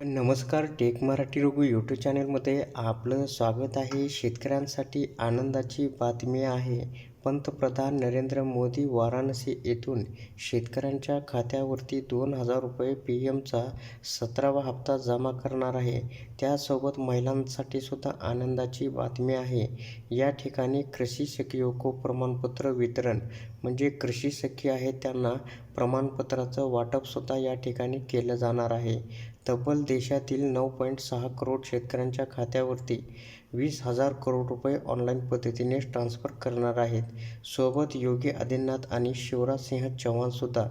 नमस्कार take Marathi Raghu YouTube चॅनलमध्ये आपलं स्वागत आहे. शेतकऱ्यांसाठी आनंदाची बातमी आहे. पंतप्रधान नरेंद्र मोदी वाराणसी येथून शेतकऱ्यांच्या खात्यावरती दोन हजार रुपये पी एमचा सतरावा हप्ता जमा करणार आहे. त्यासोबत महिलांसाठी सुद्धा आनंदाची बातमी आहे. या ठिकाणी कृषी सखीयोको प्रमाणपत्र वितरण म्हणजे कृषी सखी आहे त्यांना प्रमाणपत्राचं वाटपसुद्धा या ठिकाणी केलं जाणार आहे. तब्बल देशातील नऊ पॉईंट सहा करोड शेतकऱ्यांच्या खात्यावरती वीस हजार करोड रुपये ऑनलाईन पद्धतीने ट्रान्स्फर करणार आहेत. सोबत योगी आदित्यनाथ आणि शिवराजसिंह चौहानसुद्धा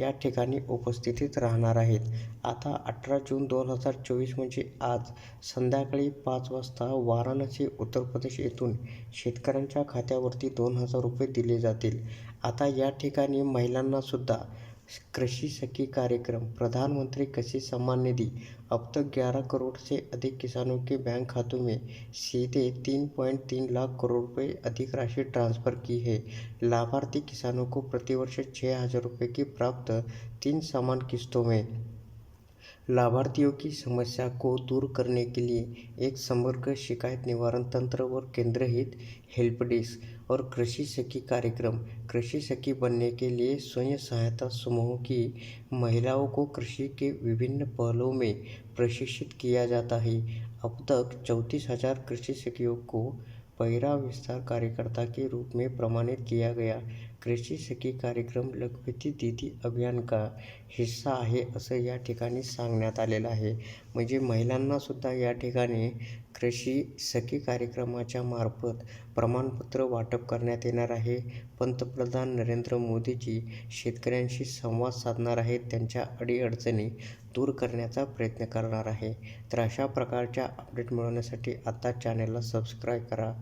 या ठिकाणी उपस्थितीत राहणार आहेत. आता अठरा जून दोन हजार चोवीस म्हणजे आज संध्याकाळी पाच वाजता वाराणसी उत्तर प्रदेश येथून शेतकऱ्यांच्या खात्यावरती दोन हजार रुपये दिले जातील. आता या ठिकाणी महिलांनासुद्धा कृषि सखी कार्यक्रम, प्रधानमंत्री कृषि सम्मान निधि। अब तक 11 करोड़ से अधिक किसानों के बैंक खातों में सीधे 3.3 लाख करोड़ रुपये अधिक राशि ट्रांसफ़र की है। लाभार्थी किसानों को प्रतिवर्ष छः हज़ार रुपये की प्राप्त तीन समान किस्तों में। लाभार्थियों की समस्या को दूर करने के लिए एक समग्र शिकायत निवारण तंत्र और केंद्रहित हेल्प डेस्क और कृषि सखी कार्यक्रम। कृषि सखी बनने के लिए स्वयं सहायता समूहों की महिलाओं को कृषि के विभिन्न पहलुओं में प्रशिक्षित किया जाता है। अब तक चौंतीस हज़ार कृषि सखियों को पैरा विस्तार कार्यकर्ता के रूप में प्रमाणित किया गया। कृषी सखी कार्यक्रम लखपती दीदी अभियान का हिस्सा आहे असं या ठिकाणी सांगण्यात आलेलं आहे. म्हणजे महिलांनासुद्धा या ठिकाणी कृषी सखी कार्यक्रमाच्या मार्फत प्रमाणपत्र वाटप करण्यात येणार आहे. पंतप्रधान नरेंद्र मोदीजी शेतकऱ्यांशी संवाद साधणार आहेत. त्यांच्या अडीअडचणी दूर करण्याचा प्रयत्न करणार आहे. तर अशा प्रकारच्या अपडेट मिळवण्यासाठी आता चॅनलला सबस्क्राईब करा.